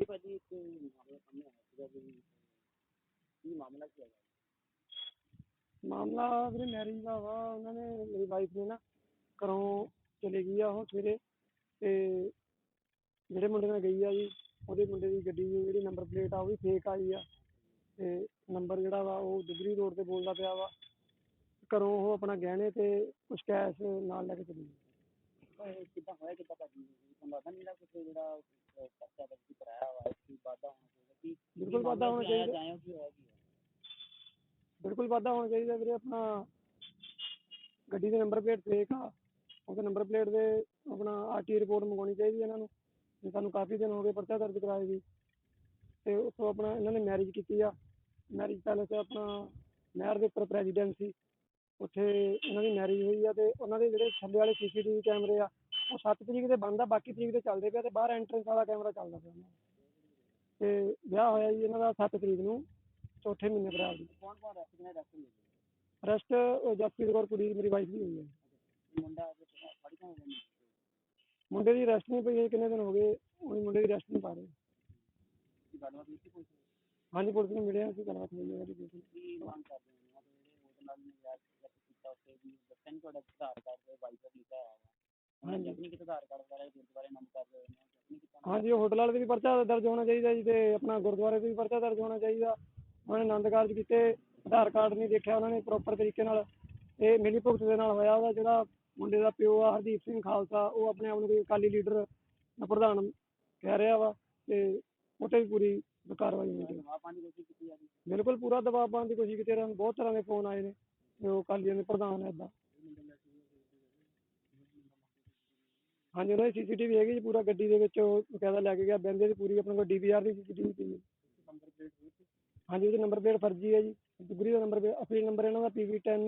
ਜੀ ਭਾਜੀ ਇੱਕ ਮਾਮਲਾ ਸਾਹਮਣੇ ਆਇਆ ਸੀਗਾ ਵੀ, ਕੀ ਮਾਮਲਾ ਕੀ ਹੈਗਾ? ਮਾਮਲਾ ਵੀਰੇ ਮੈਰਿਜ ਦਾ ਵਾ, ਉਹਨਾਂ ਨੇ ਮੇਰੀ ਵਾਈਫ ਨੇ ਨਾ ਘਰੋਂ ਚਲੇ ਗਈ ਆ ਉਹ ਸਵੇਰੇ ਤੇ ਜਿਹੜੇ ਮੁੰਡੇ ਨਾਲ ਗਈ ਆ ਜੀ, ਉਹਦੇ ਮੁੰਡੇ ਦੀ ਗੱਡੀ ਦੀ ਜਿਹੜੀ ਨੰਬਰ ਪਲੇਟ ਆ ਉਹ ਵੀ ਫੇਕ ਆਈ ਆ ਤੇ ਨੰਬਰ ਜਿਹੜਾ ਵਾ ਉਹ ਦੁਗਰੀ ਰੋਡ ਤੇ ਬੋਲਦਾ ਪਿਆ ਵਾ। ਘਰੋਂ ਉਹ ਆਪਣਾ ਗਹਿਣੇ ਤੇ ਕੁਛ ਕੈਸ਼ ਨਾਲ ਲੈ ਕੇ ਚਲੀ ਗਈ। ਇਹ ਕਿੱਦਾਂ ਹੋਇਆ ਕਿੱਦਾਂ ਭਾਜੀ? ਤੁਹਾਨੂੰ ਲੱਗਦਾ ਨਹੀਂ ਕੁਝ ਜਿਹੜਾ ਅਹ, ਪਰਚਾ ਦਰਜ ਕਰਾਇਆ ਵਾ ਕੀ ਵਾਧਾ ਹੋਣਾ ਚਾਹੀਦਾ? ਕੀ ਕੀ ਬਿਲਕੁਲ ਵਾਧਾ ਹੋਣਾ ਚਾਹੀਦਾ। ਜਾਇਓ ਕੀ ਹੋਇਆ ਕੀ ਹੈ ਬਿਲਕੁਲ ਵਾਧਾ ਹੋਣਾ ਚਾਹੀਦਾ ਵੀਰੇ ਆਪਣਾ। ਗੱਡੀ ਦੇ ਨੰਬਰ ਪਲੇਟ ਫੇਕ ਆ। ਉਹਦੇ ਨੰਬਰ ਪਲੇਟ ਦੇ ਆਪਣਾ ਆਰਟੀ ਰਿਪੋਰਟ ਮੰਗਵਾਉਣੀ ਚਾਹੀਦੀ ਹੈ ਇਹਨਾਂ ਨੂੰ। ਜੇ ਸਾਨੂੰ ਕਾਫੀ ਦਿਨ ਹੋ ਗਏ ਪਰਚਾ ਦਰਜ ਕਰਾਏ ਵੀ ਤੇ ਉਸ ਤੋਂ ਆਪਣਾ ਇਹਨਾਂ ਨੇ ਮੈਰਿਜ ਕੀਤੀ ਆ। ਮੈਰਿਜ ਪੈਲੇਸ ਆਪਣਾ ਨਹਿਰ ਦੇ ਉੱਪਰ ਪ੍ਰੈਜ਼ੀਡੈਂਟ ਸੀ। ਉੱਥੇ ਇਹਨਾਂ ਦੀ ਮੈਰਿਜ ਹੋਈ ਆ ਤੇ ਉਹਨਾਂ ਦੇ ਜਿਹੜੇ ਥੱਲੇ ਵਾਲੇ ਸੀਸੀਟੀਵੀ ਕੈਮਰੇ ਆ ਉਹ 7 ਤਰੀਕ ਦੇ ਬੰਦ ਆ ਬਾਕੀ ਤਰੀਕ ਦੇ ਚੱਲਦੇ ਪਿਆ ਤੇ ਬਾਹਰ ਐਂਟਰੈਂਸ ਵਾਲਾ ਕੈਮਰਾ ਚੱਲਦਾ ਪਿਆ ਉਹਨਾਂ ਦਾ। ਤੇ ਵਿਆਹ ਹੋਇਆ ਜੀ ਇਹਨਾਂ ਦਾ 7 ਤਰੀਕ ਨੂੰ ਚੌਥੇ ਮਹੀਨੇ ਅਪ੍ਰੈਲ ਦੀ ਕੌਣ ਕੌਣ ਰੈਸਟ ਕਿਨੇ ਰੈਸਟ ਮਿਲੇ ਰੈਸਟ ਜਸਪ੍ਰੀਤ ਕੌਰ ਕੁੜੀ ਮੇਰੀ ਵਾਈਫ ਦੀ ਹੋਈ ਹੈ ਮੁੰਡਾ ਫੜੀ ਹੋਇਆ ਮੁੰਡੇ ਦੀ ਰੈਸਟ ਨਹੀਂ ਪਈ ਹੈ ਕਿੰਨੇ ਦਿਨ ਹੋ ਗਏ ਉਹੀ ਮੁੰਡੇ ਦੀ ਰੈਸਟ ਨਹੀਂ ਪਾ ਰਹੇ। ਗੱਲਬਾਤ ਸੀ ਕੋਈ? ਹਾਂਜੀ ਪੁਲਿਸ ਨੂੰ ਮਿਲਿਆ ਸੀ ਗੱਲਬਾਤ ਹੋਈ ਹੈ ਉਹਦੀ ਨਾਲ। ਕੀ ਮੰਗ ਕਰਦੇ ਹੋ? ਉਹਨਾਂ ਦੇ ਨੇ ਵਿਆਹ ਕੀਤਾ ਉੱਤੇ ਵੀ ਦੱਸਿਆ ਨਹੀਂ ਤੁਹਾਡਾ ਆਧਾਰ ਕਾਰਡ ਤੇ ਵਾਈਫ ਦਾ ਲਿਖਿਆ ਹੋਇਆ ਵਾ। ਉਹਨਾਂ ਨੇ। ਚੈੱਕ ਨਹੀਂ ਕੀਤਾ ਆਧਾਰ ਕਾਰਡ ਵਗੈਰਾ ਗੁਰਦੁਆਰੇ ਨੰਬਰ ਕਰਦੇ ਹੋਏ ਨੇ ਚੈੱਕ ਨਹੀਂ ਕੀਤਾ ਹਾਂਜੀ ਹੋਟਲ ਵਾਲੇ ਦੇ ਵੀ ਪਰਚਾ ਦਰਜ ਹੋਣਾ ਚਾਹੀਦਾ ਜੀ ਤੇ ਆਪਣਾ ਗੁਰਦੁਆਰੇ ਤੇ ਵੀ ਪਰਚਾ ਦਰਜ ਹੋਣਾ ਚਾਹੀਦਾ। ਉਹਨਾਂ ਨੇ ਆਨੰਦ ਕਾਰਜ ਕੀਤੇ ਆਧਾਰ ਕਾਰਡ ਨਹੀਂ ਦੇਖਿਆ ਉਹਨਾਂ ਨੇ ਪ੍ਰੋਪਰ ਤਰੀਕੇ ਨਾਲ। ਇਹ ਮਿਲੀ ਭੁਗਤ ਦੇ ਨਾਲ ਹੋਇਆ ਉਹਦਾ ਜਿਹੜਾ ਮੁੰਡੇ ਦਾ ਪਿਓ ਆ ਹਰਦੀਪ ਸਿੰਘ ਖਾਲਸਾ ਉਹ ਆਪਣੇ ਆਪ ਨੂੰ ਕੋਈ ਅਕਾਲੀ ਲੀਡਰ ਦਾ ਪ੍ਰਧਾਨ ਕਹਿ ਰਿਹਾ ਵਾ ਤੇ ਉਹ 'ਤੇ ਵੀ ਪੂਰੀ ਕਾਰਵਾਈ ਹੋਣੀ ਚਾਹੀਦੀ ਜਵਾਬ ਪਾਉਣ ਦੀ ਕੋਸ਼ਿਸ਼ ਕੀਤੀ ਜਾ ਰਹੀ ਬਿਲਕੁਲ ਪੂਰਾ ਦਬਾਅ ਪਾਉਣ ਦੀ ਕੋਸ਼ਿਸ਼ ਕੀਤੀ, ਇਹਨਾਂ ਬਹੁਤ ਤਰ੍ਹਾਂ ਦੇ ਫੋਨ ਆਏ ਨੇ, ਤੇ ਉਹ ਅਕਾਲੀਆਂ ਦੇ ਪ੍ਰਧਾਨ ਹੈ ਹਾਂਜੀ, ਉਹਨਾਂ ਦੀ ਸੀਸੀਟੀਵੀ ਹੈਗੀ ਜੀ ਪੂਰਾ ਗੱਡੀ ਦੇ ਵਿੱਚ, ਉਹ ਬਕਾਇਦਾ ਲੈ ਕੇ ਗਿਆ ਬੈਂਦੇ ਦੀ ਪੂਰੀ, ਆਪਣੇ ਕੋਲ ਡੀਵੀਆਰ ਦੀ ਸੀਸੀਟੀਵੀ ਪਈ ਹੈ। ਹਾਂਜੀ, ਉਹਦੇ ਨੰਬਰ ਪਲੇਟ ਫਰਜ਼ੀ ਹੈ ਜੀ, ਦੁਗਰੀ ਦਾ ਨੰਬਰ ਪਲੇਟ ਅਸਲੀ ਨੰਬਰ ਇਹਨਾਂ ਦਾ ਪੀਵੀ 10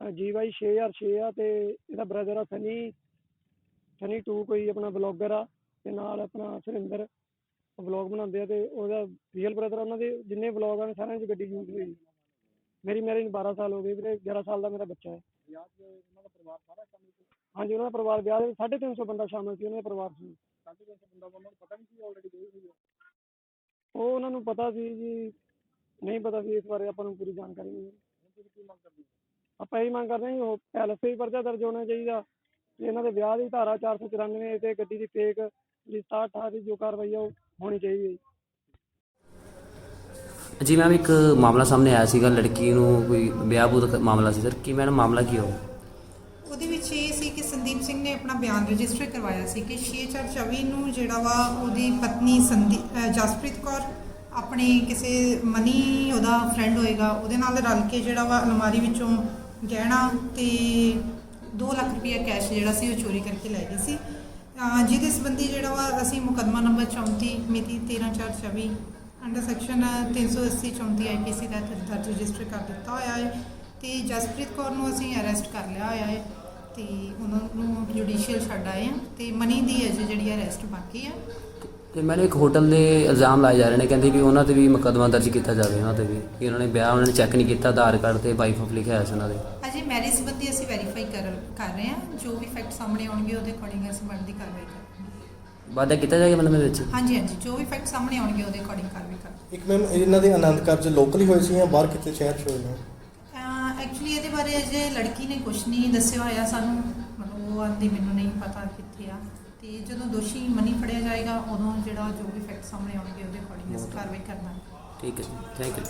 GY 6006 ਆ, ਤੇ ਇਹਦਾ ਬ੍ਰਦਰ ਆ ਸਨੀ ਸਨੀ 2 ਕੋਈ ਆਪਣਾ ਬਲੌਗਰ ਆ, ਤੇ ਨਾਲ ਆਪਣਾ ਸੁਰਿੰਦਰ। ਵਲੌਗ ਬਣਾਉਂਦੇ ਆ ਤੇ ਉਹਦਾ ਰੀਅਲ ਬ੍ਰਦਰ ਉਹਨਾਂ ਦੇ ਜਿੰਨੇ ਵਲੌਗ ਆ ਸਾਰਿਆਂ 'ਚ ਗੱਡੀ ਯੂਜ਼ ਹੋਈ। ਮੇਰੀ ਮੈਰਿਜ 12 ਸਾਲ ਹੋ ਗਏ ਵੀਰੇ 11 ਸਾਲ ਦਾ ਮੇਰਾ ਬੱਚਾ ਹੈ। ਵਿਆਹ ਉਹਨਾਂ ਦਾ ਪਰਿਵਾਰ ਸਾਰਾ ਕੰਮ ਸੀ ਹਾਂਜੀ ਉਹਨਾਂ ਦਾ ਪਰਿਵਾਰ ਵਿਆਹ ਦੇ 350 ਬੰਦਾ ਸ਼ਾਮਲ ਸੀ ਉਹਨਾਂ ਦੇ ਪਰਿਵਾਰ ਸੌ ਬੰਦਾ ਉਹਨਾਂ ਨੂੰ ਪਤਾ ਨਹੀਂ ਸੀ ਆਲਰੇਡੀ ਗਈ ਹੋਈ ਹੈ ਉਹ ਉਹਨਾਂ ਨੂੰ ਪਤਾ ਸੀ ਜੀ ਨਹੀਂ ਪਤਾ ਸੀ ਇਸ ਬਾਰੇ ਆਪਾਂ ਨੂੰ ਪੂਰੀ ਜਾਣਕਾਰੀ ਨਹੀਂ ਹੈ। ਹੁਣ ਤੁਸੀਂ ਕੀ ਮੰਗ ਕਰਦੇ ਹੋ? ਆਪਾਂ ਇਹ ਮੰਗ ਕਰਦੇ ਹਾਂ ਜੀ ਉਹ ਪੈਲਸ ਤੇ ਵੀ ਪਰਚਾ ਦਰਜ ਹੋਣਾ ਚਾਹੀਦਾ। ਤੇ ਇਹਨਾਂ ਦੇ ਵਿਆਹ ਦੀ ਧਾਰਾ 494 ਤੇ ਗੱਡੀ ਦੀ ਫੇਕ ਜਿਹੜੀ 67 ਦੀ ਜੋ ਕਾਰਵਾਈ ਆ ਉਹ ਹੋਣੀ ਚਾਹੀਦੀ ਹੈ ਜੀ। ਜੀ ਮੈਮ ਇੱਕ ਮਾਮਲਾ ਸਾਹਮਣੇ ਆਇਆ ਸੀਗਾ ਲੜਕੀ ਨੂੰ ਕੋਈ ਵਿਆਹ ਦਾ ਮਾਮਲਾ ਸੀ। ਸਰ ਕੀ ਮੈਡਮ ਮਾਮਲਾ ਕੀ ਹੋਇਆ ਉਹਦੇ ਵਿੱਚ ਇਹ ਸੀ ਕਿ ਸੰਦੀਪ ਸਿੰਘ ਨੇ ਆਪਣਾ ਬਿਆਨ ਰਜਿਸਟਰ ਕਰਵਾਇਆ ਸੀ ਕਿ 6424 ਨੂੰ ਜਿਹੜਾ ਵਾ ਉਹਦੀ ਪਤਨੀ ਸੰਦੀ ਜਸਪ੍ਰੀਤ ਕੌਰ ਆਪਣੇ ਕਿਸੇ ਮਨੀ ਉਹਦਾ ਫਰੈਂਡ ਹੋਏਗਾ ਉਹਦੇ ਨਾਲ ਰਲ ਕੇ ਜਿਹੜਾ ਵਾ ਅਲਮਾਰੀ ਵਿੱਚੋਂ ਗਹਿਣਾ ਤੇ 2 ਲੱਖ ਰੁਪਇਆ ਕੈਸ਼ ਜਿਹੜਾ ਸੀ ਉਹ ਚੋਰੀ ਕਰਕੇ ਲੈ ਗਈ ਸੀ। ਅਹ ਜਿਹਦੇ ਸੰਬੰਧੀ ਜਿਹੜਾ ਵਾ ਅਸੀਂ ਮੁਕੱਦਮਾ ਨੰਬਰ 34 ਮਿਤੀ 13424 ਅੰਡਰ ਸੈਕਸ਼ਨ 380 34 ਆਈਪੀਸੀ ਦਾ ਦਰਜ ਰਜਿਸਟਰ ਕਰ ਦਿੱਤਾ ਹੋਇਆ ਹੈ ਤੇ ਜਸਪ੍ਰੀਤ ਕੌਰ ਨੂੰ ਅਸੀਂ ਅਰੈਸਟ ਕਰ ਲਿਆ ਹੋਇਆ ਹੈ ਤੇ ਉਹਨਾਂ ਨੂੰ ਜੁਡੀਸ਼ੀਅਲ ਛੱਡ ਆਏ ਆ ਤੇ ਮਨੀ ਦੀ ਅਜੇ ਜਿਹੜੀ ਅਰੈਸਟ ਬਾਕੀ ਆ ਤੇ ਮੈਨੂੰ ਇੱਕ ਹੋਟਲ ਦੇ ਇਲਜ਼ਾਮ ਲਾਏ ਜਾ ਰਹੇ ਨੇ, ਕਹਿੰਦੇ ਵੀ ਉਹਨਾਂ ਤੇ ਵੀ ਮੁਕੱਦਮਾ ਦਰਜ ਕੀਤਾ ਜਾਵੇ, ਉਹਨਾਂ ਤੇ ਵੀ। ਕਿ ਉਹਨਾਂ ਨੇ ਵਿਆਹ, ਉਹਨਾਂ ਨੇ ਚੈੱਕ ਨਹੀਂ ਕੀਤਾ, ਆਧਾਰ ਕਾਰਡ ਤੇ ਵਾਈਫ ਆਫ ਲਿਖਿਆ ਹੋਇਆ ਸੀ ਉਹਨਾਂ ਦੇ ਅਜੇ ਮੈਰਿਜ ਸੰਬੰਧੀ ਅਸੀਂ ਵੈਰੀਫਾਈ ਕਰ ਕਰ ਰਹੇ ਹਾਂ ਜੋ ਵੀ ਫੈਕਟ ਸਾਹਮਣੇ ਆਉਣਗੇ ਉਹਦੇ ਅਕੋਰਡਿੰਗ ਅਸੀਂ ਬਣਦੀ ਕਾਰਵਾਈ ਕਰਾਂਗੇ। ਵਾਅਦਾ ਕੀਤਾ ਜਾਏਗਾ ਮਤਲਬ ਇਹਦੇ ਵਿੱਚ? ਹਾਂਜੀ ਹਾਂਜੀ ਜੋ ਵੀ ਫੈਕਟ ਸਾਹਮਣੇ ਆਉਣਗੇ ਉਹਦੇ ਅਕੋਰਡਿੰਗ ਕਾਰਵਾਈ ਕਰਾਂਗੇ। ਇੱਕ ਮੈਮ ਇਹਨਾਂ ਦੇ ਆਨੰਦ ਕਾਰਜ ਲੋਕਲ ਹੀ ਹੋਏ ਸੀ ਜਾਂ ਬਾਹਰ ਕਿਤੇ ਸ਼ਹਿਰ 'ਚ ਹੋਏ ਨੇ? ਐਕਚੁਅਲੀ ਇਹਦੇ ਬਾਰੇ ਅਜੇ ਲੜਕੀ ਨੇ ਕੁਝ ਨਹੀਂ ਦੱਸਿਆ ਹੋਇਆ ਸਾਨੂੰ। ਮਤਲਬ ਉਹ ਆਂਦੀ ਮੈਨੂੰ ਨਹੀਂ ਪਤਾ ਕਿੱਥੇ ਆ। ਤੇ ਜਦੋਂ ਦੋਸ਼ੀ ਮਨੀ ਫੜਿਆ ਜਾਏਗਾ ਉਦੋਂ ਜਿਹੜਾ ਜੋ ਵੀ ਫੈਕਟ ਸਾਹਮਣੇ ਆਉਣਗੇ ਉਹਦੇ ਅਕੋਰਡਿੰਗ ਅਸੀਂ ਕਾਰਵਾਈ ਕਰਨਾ। ਠੀਕ ਹੈ ਥੈਂਕ ਯੂ